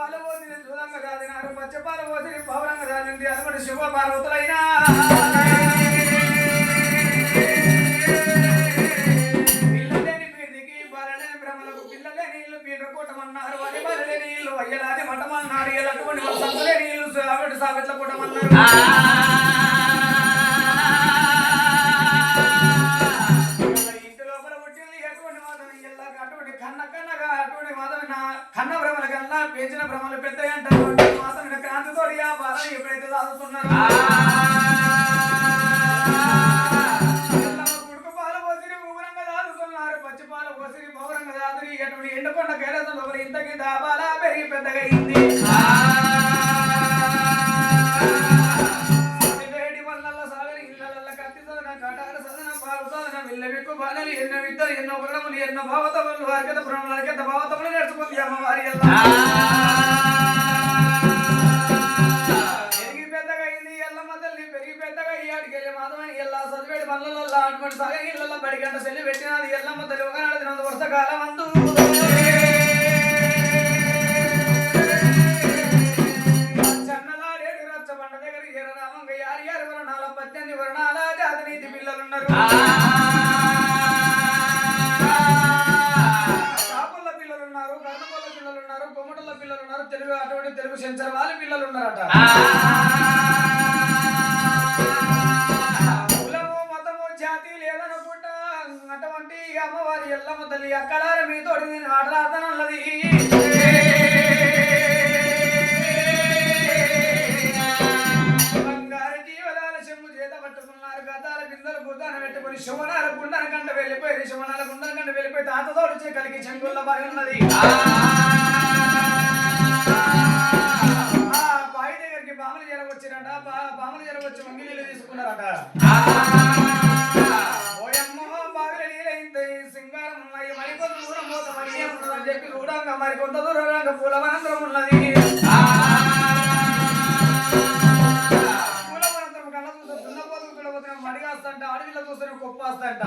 తల్లికి చూసు పాలు పోసింది రాదినారు పచ్చ అలమటి శుభ పార్వతులైనా పిల్లలేని పీడికి బలలేని భ్రమలకు పిల్లలేని ఇల్లు పీట అని బలలేని ఇల్లు అయ్యలాది మఠమన్నారు ఎలాంటి సంతులేని ఇల్లు సాగటి సాగట్ల కూటమన్నారు. పెంచిన భ్రమలు పెద్ద అంటారు క్రాంతితోటి ఆ బాలని ఎప్పుడైతే సాగుతున్నారు కుడుకు పాలు పోసిరి పచ్చి పాలు పోసిరి ఎటువంటి ఎండుకొండ కైలాసం లోపల ఇంతకి దాబాలా పెరిగి పెద్దగా అయింది. విల్లవిక్కు బాలలు ఎన్నో విత్తలు ఎన్నో వర్ణములు ఎన్నో భావతములు వారికత భ్రమలకెంత భావతములు నేర్చుకుంది అమ్మవారి పెరిగి పెద్దగా అయింది ఎల్లమ్మ తల్లి పెరిగి పెద్దగా అయ్యాడికి వెళ్ళి మాధవని ఎల్లా చదివేడి పనులలో అటువంటి సగ ఇళ్ళల్లో బడిగంట సెల్లి పెట్టినది ఎల్లమ్మ తల్లి. ఒకనాడు తినందు వర్షకాలం అందు. చన్నలాడేడు రచ్చబండ దగ్గర ఎర్రరామంగ యారి యారి వరణాల పద్దెనిమిది వరణాల జాతి నీతి పిల్లలున్నారు ఉన్నారు కొమ్మటల్ల పిల్లలు ఉన్నారు తెలుగు అటువంటి తెలుగు సెంచర్ వాళ్ళ పిల్లలు ఉన్నారట. కులము మతము జాతి లేదనుకుంటా అటువంటి అమ్మవారి ఎల్లమ్మ తల్లి అక్కలార మీతోటి నేను గుద్దాన పెట్టుకుని శివనాల గుండన కంట వెళ్ళిపోయి శివనాల గుండన కంట వెళ్ళిపోయి వచ్చి కలిగి చెంగుల్ల బాయి దగ్గరికి బామలు జరగొచ్చిరట బామలు జరగొచ్చి మంగి నీళ్ళు తీసుకున్నారట. ఓయమ్మో మరికొంత దూరం పోత మరి ఏమున్నదని చెప్పి చూడంగా మరికొంత దూరం పూలవనంతరం ఉన్నది. పూలవనంతరం కళ్ళ చూస్తే దున్నపోతు పిల్లపోతున్న మడిగాస్తంట అడవిలో చూస్తే కుప్పాస్తంట.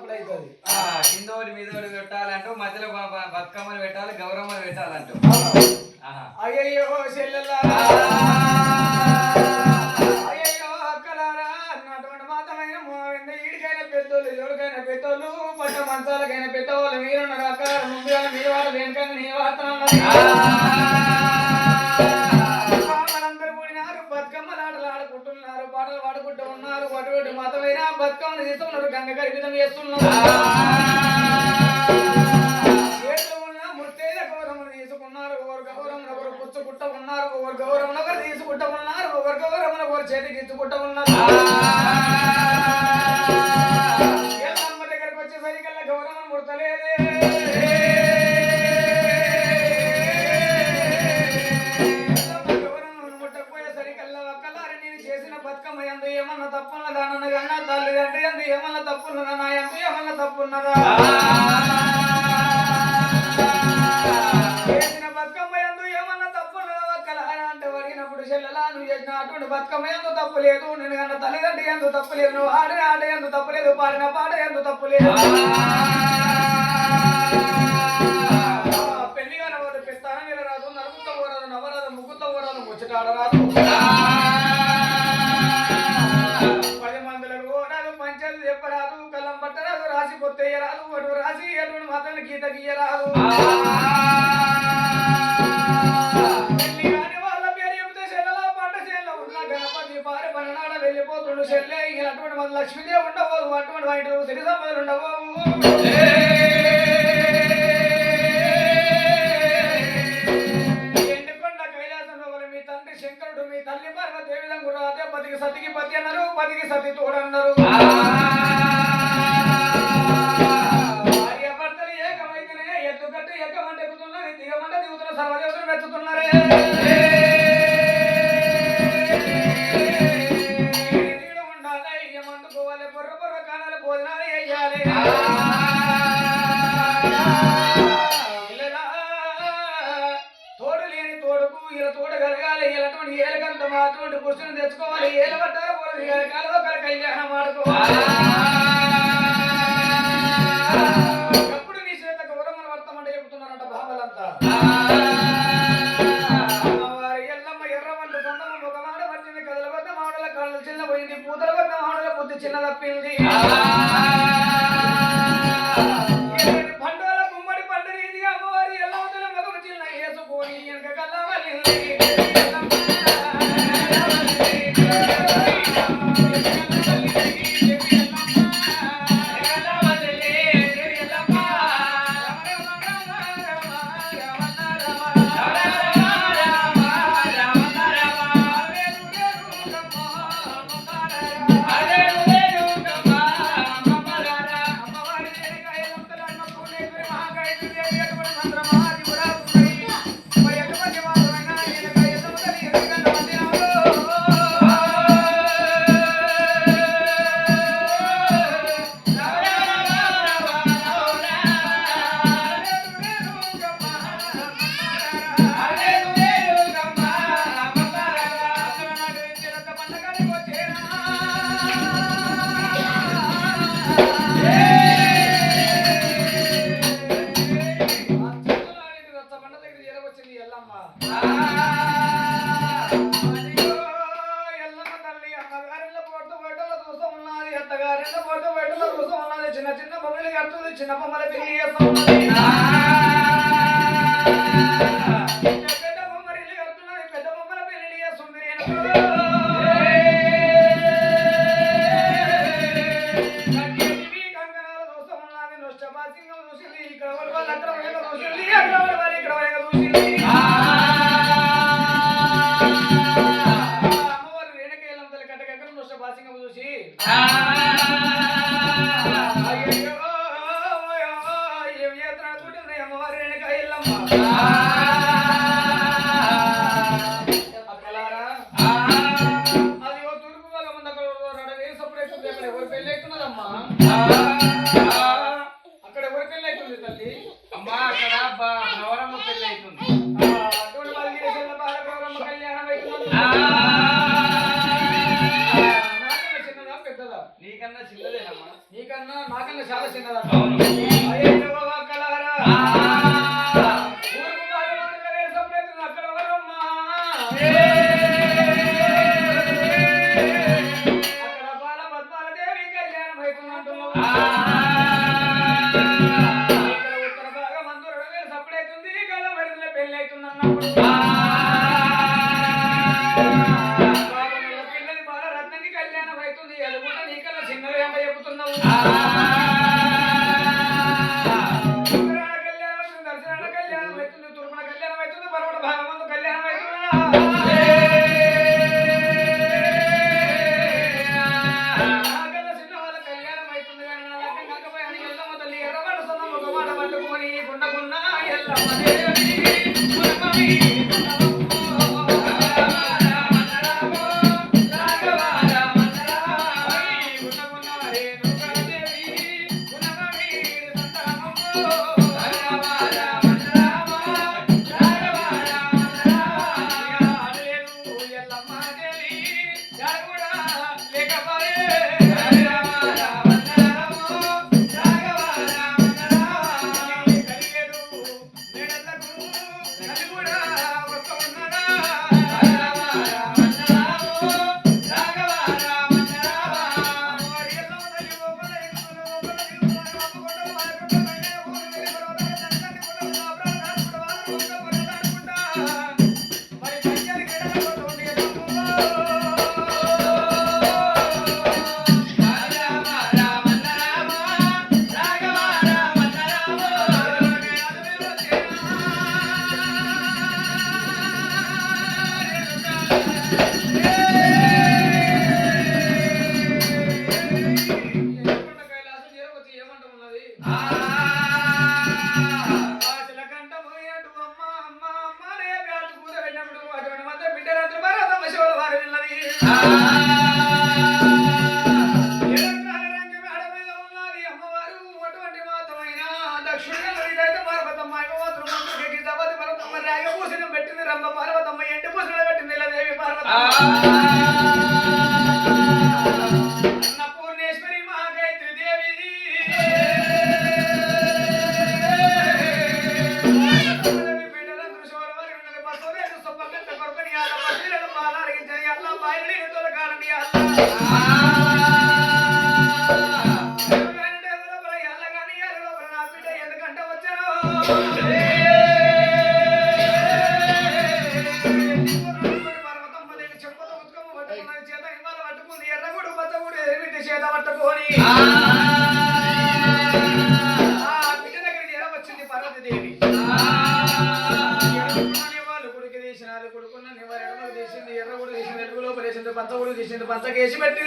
సప్లై అవుతుంది. ఆ, కింద ఒకటి మీద ఒకటి పెట్టాలంటూ మధ్యలో బతుకమ్మలు పెట్టాలి గౌరమ్మలు పెట్టాలంటూ. ఆహా. అయ్యయ్యో చెల్లెల్లారా. అయ్యయ్యో అక్కలారా. అన్నటువంటి మాతమైన మోవింద ఈడికైనా పెద్దోళ్ళు ఎవరికైనా పెద్దోళ్ళు పట్ట మంచాలకైనా పెద్దవాళ్ళు మీరున్నారు అక్క ముందుగా మీరు వాడు దేనికైనా నీ మనందరూ బతుకమ్మను తీసుకున్నారు గంగ గర్భితం గౌరమ్మను తీసుకున్నారు ఒకరు గౌరమ్మను ఒకరు పుచ్చుకుంటూ ఉన్నారు ఒకరు గౌరమ్మను ఒకరు తీసుకుంటూ ఉన్నారు ఒకరు గౌరమ్మను ఒకరు చేతికి ఇచ్చుకుంటూ ఉన్నారు తల్లిదండ్రి ఎందు ఏమన్నా తప్పున్నదా? నా ఎందు ఏమన్నా తప్పున్నదా? చేసిన బతుకమ్మ ఎందు ఏమన్నా తప్పున్నదా? ఒక్కలారా అంటే అడిగినప్పుడు చెల్లెలా నువ్వు చేసిన అటువంటి బతుకమ్మ ఎందు తప్పు లేదు. నేను కన్నా తల్లిదండ్రి ఎందు తప్పు లేదు. నువ్వు ఆడిన ఆట ఎందు తప్పు లేదు. పాడిన పాట ఎందు తప్పు లేదు. పెళ్ళి కనబోదు పిస్తానం ఇలా రాదు నలుగుతో పోరాదు నవరాదు ముగ్గుతో పోరాదు ముచ్చటాడరాదు రాసి పొత్తయ్యరాదు అటు రాసి అటువంటి మాత్రం గీత గీయరాదు. వెళ్ళిపోతుండు చెల్లె. ఇక అటువంటి మన లక్ష్మీదేవి ఉండవు అటువంటి వాటి సిరి సంపదలు ఉండవు ఎండుకొండ కైలాసంలో గల మీ తండ్రి శంకరుడు మీ తల్లి పార్వతి ఏ విధంగా కూడా అదే పతికి సతికి పతి అన్నారు పతికి సతి తోడన్నారు. పోయింది. పూతల వద్ద మాడల పొద్దు చిన్న తప్పింది తీసింది పెట్టి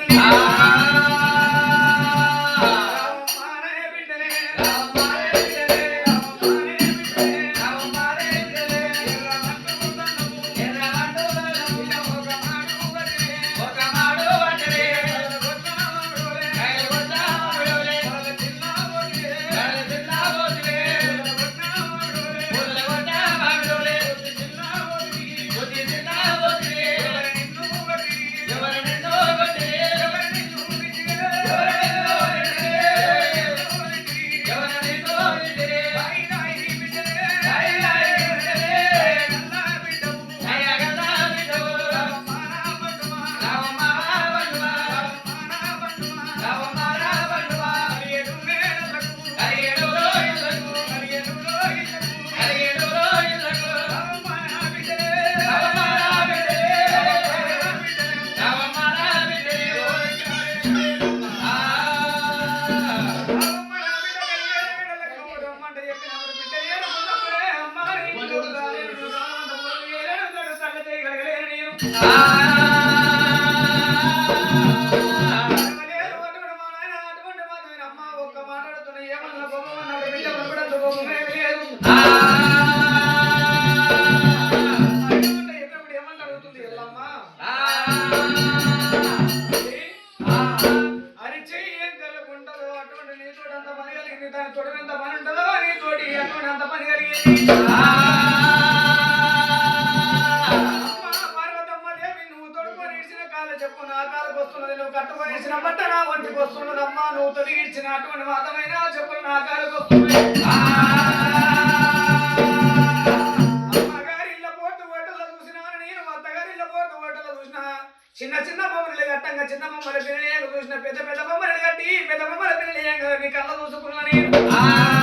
కట్టుకొనిసిన బట్ట నా ఒంటికి వస్తుండదమ్మా. నువ్వు తొలగించిన అటువంటి మాతమైనా చెప్పులు నా కాలకు చిన్న చిన్న బొమ్మలు కట్టంగా చిన్న బొమ్మల పిల్లలు చూసిన పెద్ద పెద్ద బొమ్మలు కట్టి పెద్ద బొమ్మల పిల్లలు కళ్ళ చూసుకున్నా నేను.